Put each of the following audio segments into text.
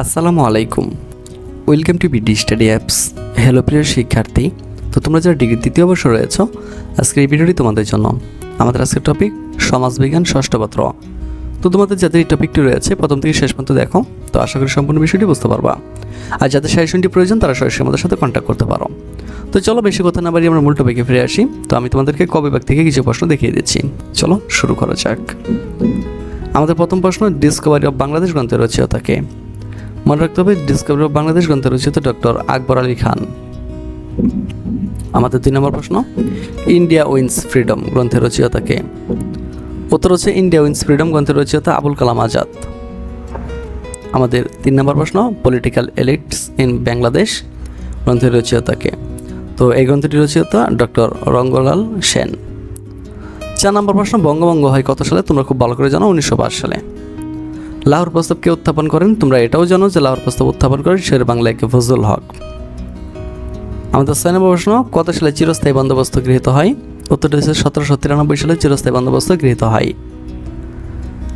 আসসালামু আলাইকুম। Welcome to BD study apps hello প্রিয় শিক্ষার্থী। তো তোমরা যারা ডিগ্রি তৃতীয় বর্ষ রয়েছ, আজকের এই ভিডিওটি তোমাদের জন্য। আমাদের আজকের টপিক সমাজবিজ্ঞান ষষ্ঠ পত্র। তো তোমাদের যাদের এই টপিকটি রয়েছে, প্রথম থেকে শেষ পর্যন্ত দেখো, তো আশা করি সম্পূর্ণ বিষয়টি বুঝতে পারবা। আর যাদের সাজেশনটি প্রয়োজন, তারা সরাসরি আমাদের সাথে কন্ট্যাক্ট করতে পারো। তো চলো, বেশি কথা না বাড়ি আমরা মূল টপিকে ফিরে আসি। তো আমি তোমাদেরকে কবে ব্যাগ থেকে কিছু প্রশ্ন দেখিয়ে দিচ্ছি। চলো, শুরু করা যাক। আমাদের প্রথম প্রশ্ন ডিসকভারি অফ বাংলাদেশ গ্রন্থের রচয়িতাকে মনে রাখতে হবে ডিসকভারি অফ বাংলাদেশ গ্রন্থের রচিত ডক্টর আকবর আলী খান। আমাদের দুই নম্বর প্রশ্ন ইন্ডিয়া উইন্স ফ্রিডম গ্রন্থের রচয়িতাকে উত্তর হচ্ছে ইন্ডিয়া উইন্স ফ্রিডম গ্রন্থের রচয়িতা আবুল কালাম আজাদ। আমাদের তিন নম্বর প্রশ্ন পলিটিক্যাল এলিটস ইন বাংলাদেশ গ্রন্থের রচয়িতাকে তো এই গ্রন্থটি রচয়িতা ডক্টর রঙ্গলাল সেন। চার নম্বর প্রশ্ন, বঙ্গভঙ্গ হয় কত সালে? তোমরা খুব ভালো করে জানো, উনিশশো পাঁচ সালে। লাহোর প্রস্তাবকে উত্থাপন করেন। তোমরা এটাও জানো যে লাহোর প্রস্তাব উত্থাপন করেন শের বাংলাকে ফজল হক। আমাদের ছয় নম্বর প্রশ্ন, কত সালে চিরস্থায়ী বন্দোবস্ত গৃহীত হয়? উত্তরটি হচ্ছে সতেরোশো তিরানব্বই সালে চিরস্থায়ী বন্দোবস্ত গৃহীত হয়।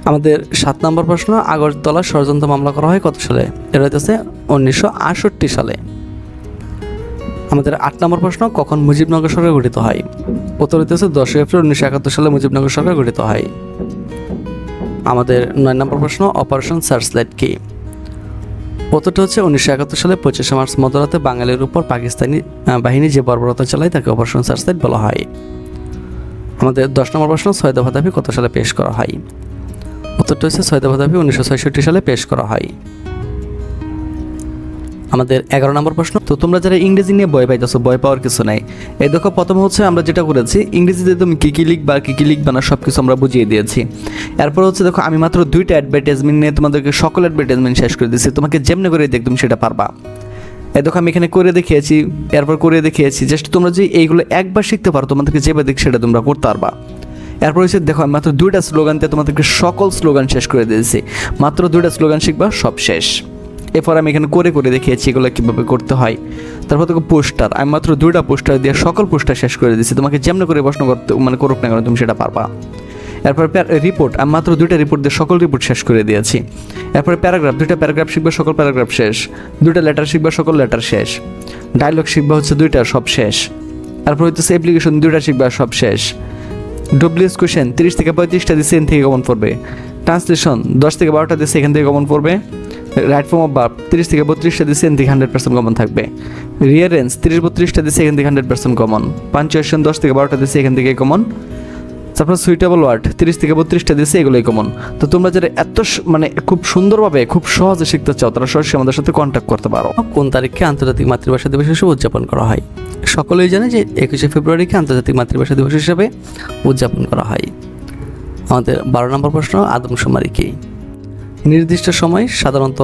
আমাদের সাত নম্বর প্রশ্ন, আগরতলা ষড়যন্ত্র মামলা করা হয় কত সালে? এটা হচ্ছে উনিশশো আটষট্টি সালে। আমাদের আট নম্বর প্রশ্ন, কখন মুজিবনগর সরকার গঠিত হয়? উত্তর হচ্ছে দশই এপ্রিল উনিশশো একাত্তর সালে মুজিবনগর সরকার গঠিত হয়। আমাদের নয় নম্বর প্রশ্ন অপারেশন সার্চলাইট কি? প্রথমটা হচ্ছে উনিশশো একাত্তর সালে পঁচিশে মার্চ মধ্যরাতে বাঙালির উপর পাকিস্তানি বাহিনী যে বর্বরতা চালায় তাকে অপারেশন সার্চলাইট বলা হয়। আমাদের দশ নম্বর প্রশ্ন ছয় ভাদাফি কত সালে পেশ করা হয়? উত্তরটা হচ্ছে ছয় দফা দাবি উনিশশো সালে পেশ করা হয়। আমাদের এগারো নম্বর প্রশ্ন। তো তোমরা যারা ইংরেজি নিয়ে বই পাইতেছো বই পাওয়ার কিছু নাই। এই দেখো, প্রথম হচ্ছে আমরা যেটা করেছি, ইংরেজিতে তুমি কী কী লিখবা, কী কী লিখবা না সব কিছু আমরা বুঝিয়ে দিয়েছি। এরপর হচ্ছে দেখো, আমি মাত্র দুইটা অ্যাডভার্টাইজমেন্ট নিয়ে তোমাদেরকে সকল অ্যাডভার্টাইজমেন্ট শেষ করে দিয়েছি। তোমাকে যেমনি করে দেখ তুমি সেটা পারবা। এই দেখো, আমি এখানে করে দেখিয়েছি, এরপর করে দেখিয়েছি জাস্ট তোমরা যে এইগুলো একবার শিখতে পারো, তোমাদেরকে যেভাবে দেখ সেটা তোমরা করতে পারবা। এরপর হচ্ছে দেখো, আমি মাত্র দুইটা স্লোগান দিয়ে তোমাদেরকে সকল স্লোগান শেষ করে দিয়েছি। মাত্র দুইটা স্লোগান শিখবা, সব শেষ। এরপর আমি এখানে করে করে দেখিয়েছি এগুলো কীভাবে করতে হয়। তারপর তোকে পোস্টার, আমি মাত্র দুইটা পোস্টার দিয়ে সকল পোস্টার শেষ করে দিয়েছি। তোমাকে যেমন করে প্রশ্ন করতে মানে করুক না কেন, তুমি সেটা পারবা। এরপর রিপোর্ট আমি মাত্র দুইটা রিপোর্ট দিয়ে সকল রিপোর্ট শেষ করে দিয়েছি। এরপরে প্যারাগ্রাফ দুইটা প্যারাগ্রাফ শিখবে, সকল প্যারাগ্রাফ শেষ। দুইটা লেটার শিখবে, সকল লেটার শেষ। ডায়লগ শিখবে হচ্ছে দুইটা, সব শেষ। তারপর হচ্ছে অ্যাপ্লিকেশন দুইটা শিখবে সব শেষ। ডব্লিউএস কোশ্চেন তিরিশ থেকে পঁয়ত্রিশটা দিচ্ছে এখান থেকে কমন পড়বে। ট্রান্সলেশন দশ থেকে বারোটা দিচ্ছে এখান থেকে কমন পড়বে। রাইট ফর্ম অফ বার্ব তিরিশ থেকে বত্রিশটা এখান থেকে হান্ড্রেড পার্সেন্ট কমন থাকবে। রিয়ারেন্স তিরিশ বত্রিশটা এখান থেকে হান্ড্রেড পার্সেন্ট কমন পাঞ্চুয়েশন দশ থেকে বারোটা দিচ্ছে এখান থেকে কমন তারপর সুইটেবল ওয়ার্ড তিরিশ থেকে বত্রিশটা দিচ্ছে এগুলোই কমন তো তোমরা যারা এত মানে খুব সুন্দরভাবে, খুব সহজে শিখতে চাও, তারা সরাসরি আমাদের সাথে কন্ট্যাক্ট করতে পারো। কোন তারিখে আন্তর্জাতিক মাতৃভাষা দিবস হিসেবে উদযাপন করা হয়? সকলেই জানে যে একুশে ফেব্রুয়ারিকে আন্তর্জাতিক মাতৃভাষা দিবস হিসেবে উদযাপন করা হয়। আমাদের বারো নম্বর প্রশ্ন, আদমশুমারি কি? নির্দিষ্ট সময় সাধারণত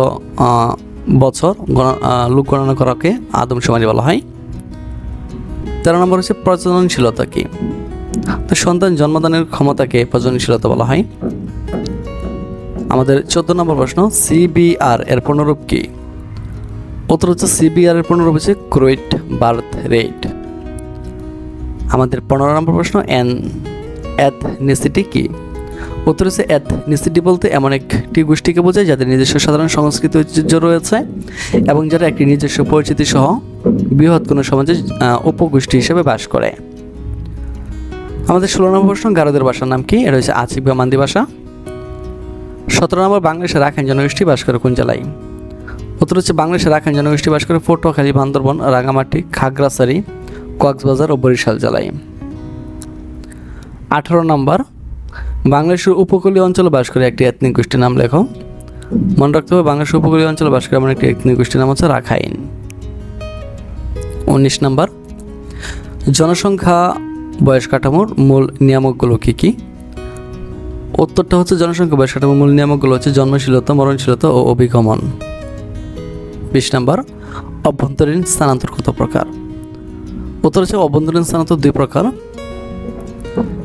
বছর লোক গণনা করাকে আদম আদমশুমারি বলা হয়। তেরো নম্বর হচ্ছে প্রজননশীলতা কি? তো সন্তান জন্মদানের ক্ষমতাকে প্রজনশীলতা বলা হয়। আমাদের চোদ্দ নম্বর প্রশ্ন, সিবিআর এর পূর্ণরূপ কি? উত্তর হচ্ছে সিবিআর এর পূর্ণরূপ হচ্ছে ক্রোয়েট বার্থ রেট। আমাদের পনেরো নম্বর প্রশ্ন এন অ্যাথনিসিটি কি? উত্তর হচ্ছে অ্যাথনিসিটি বলতে এমন একটি গোষ্ঠীকে বোঝায় যাদের নিজস্ব সাধারণ সংস্কৃতি ঐতিহ্য রয়েছে এবং যারা একটি নিজস্ব পরিচিতি সহ বৃহৎ কোনো সমাজের উপগোষ্ঠী হিসেবে বাস করে। আমাদের ষোলো নম্বর প্রশ্ন, গারোদের ভাষার নাম কি? এটা হচ্ছে আচিক বা মান্দি ভাষা। সতেরো নম্বর, বাংলাদেশের রাখাইন জনগোষ্ঠী বাস করে কোন জেলায়? উত্তর হচ্ছে বাংলাদেশের রাখাইন জনগোষ্ঠী বাস করে পটুয়াখালী, বান্দরবন, রাঙামাটি, খাগড়াছড়ি, কক্সবাজার ও বরিশাল জেলায়। আঠারো নম্বর বাংলাদেশের উপকূলীয় অঞ্চলে বাস করে একটি এথনিক গোষ্ঠীর নাম লেখো। মনে রাখতে হবে, বাংলাদেশের উপকূলীয় অঞ্চলে বাস করে এমন একটি এথনিক গোষ্ঠীর নাম হচ্ছে রাখাইন। উনিশ নম্বর, জনসংখ্যা, বয়স কাঠামোর মূল নিয়ামকগুলো কী কী? উত্তরটা হচ্ছে জনসংখ্যা, বয়স কাঠামোর মূল নিয়ামকগুলো হচ্ছে জন্মশীলতা, মরণশীলতা ও অভিগমন। বিশ নম্বর, অভ্যন্তরীণ স্থানান্তর কত প্রকার? উত্তর হচ্ছে অভ্যন্তরীণ স্থানান্তর দুই প্রকার।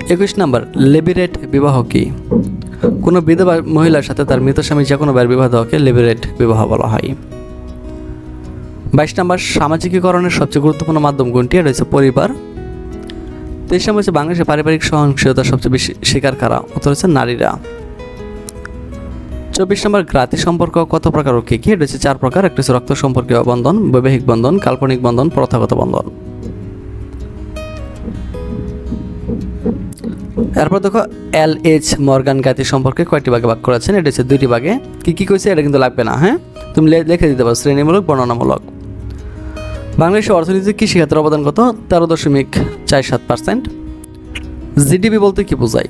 একুশ নম্বর লেবিরেট বিবাহ কি? কোনো বিধবা মহিলার সাথে তার মৃত স্বামী যে কোনো বার বিবাহ দেওয়াকে লেবিরেট বিবাহ বলা হয়। বাইশ নম্বর, সামাজিকীকরণের সবচেয়ে গুরুত্বপূর্ণ মাধ্যম কোনটি? হচ্ছে পরিবার। তেইশ নম্বর হচ্ছে বাংলাদেশের পারিবারিক সহনশীলতা সবচেয়ে বেশি শিকার কারা? উত্তর হচ্ছে নারীরা। চব্বিশ নম্বর, গ্রাতি সম্পর্ক কত প্রকার ও কি কি? হচ্ছে চার প্রকার। একটা হচ্ছে রক্ত সম্পর্কীয় বন্ধন, বৈবাহিক বন্ধন, কাল্পনিক বন্ধন, প্রথাগত বন্ধন। এরপর দেখো এল এইচ মর্গান গাতি সম্পর্কে কয়টি ভাগে ভাগ করেছেন। এটা হচ্ছে দুইটি ভাগে। কি কি কইছে, এটা কিন্তু লাগবে না হ্যাঁ? তুমি লিখে দিতে পারো, শ্রেণীমূলক, বর্ণনামূলক। বাংলাদেশের অর্থনীতিতে কৃষি ক্ষেত্রে অবদান কত? তেরো দশমিক চার সাত পার্সেন্ট। জিডিপি বলতে কি বোঝায়?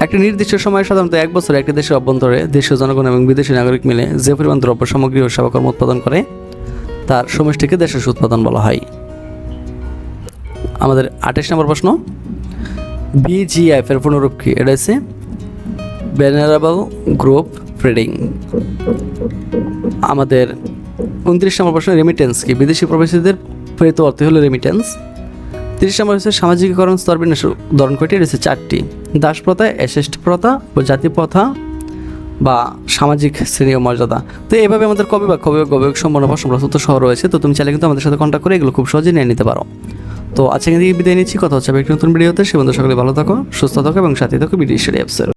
একটি নির্দিষ্ট সময়ে সাধারণত এক বছরে একটি দেশের অভ্যন্তরে দেশীয় জনগণ এবং বিদেশি নাগরিক মিলে যে পরিমাণ দ্রব্য, সামগ্রী ও সেবাকর্ম উৎপাদন করে, তার সমষ্টিকে দেশের উৎপাদন বলা হয়। আমাদের আঠাশ নম্বর প্রশ্ন। বিজিএফ এর পুনরূপ কি? এটা হচ্ছে ভেনারেবল গ্রুপ ট্রেডিং আমাদের উনত্রিশ নম্বর প্রশ্ন রেমিটেন্স কি? বিদেশি প্রবাসীদের প্রেরিত অর্থ হলো রেমিটেন্স তিরিশ নম্বর হচ্ছে সামাজিকীকরণ স্তর বিন্যাস ধরন কয়টি? রয়েছে চারটি। দাস প্রথা এসেষ্ট প্রথা ও জাতি প্রথা বা সামাজিক শ্রেণি ও মর্যাদা। তো এইভাবে আমাদের কবে বা কবে গবেক সম্পন্ন প্রশ্ন সহ রয়েছে। তো তুমি চাইলে কিন্তু আমাদের সাথে কন্ট্যাক্ট করে এগুলো খুব সহজে নিয়ে নিতে পারো। তো আজকে বিদায় নিচ্ছি। কথা হচ্ছে একটি নতুন ভিডিওতে। সে বন্ধু সকলে ভালো থাকো, সুস্থ থাকো এবং সাথে থাকো বিডি স্টাডি অ্যাপসের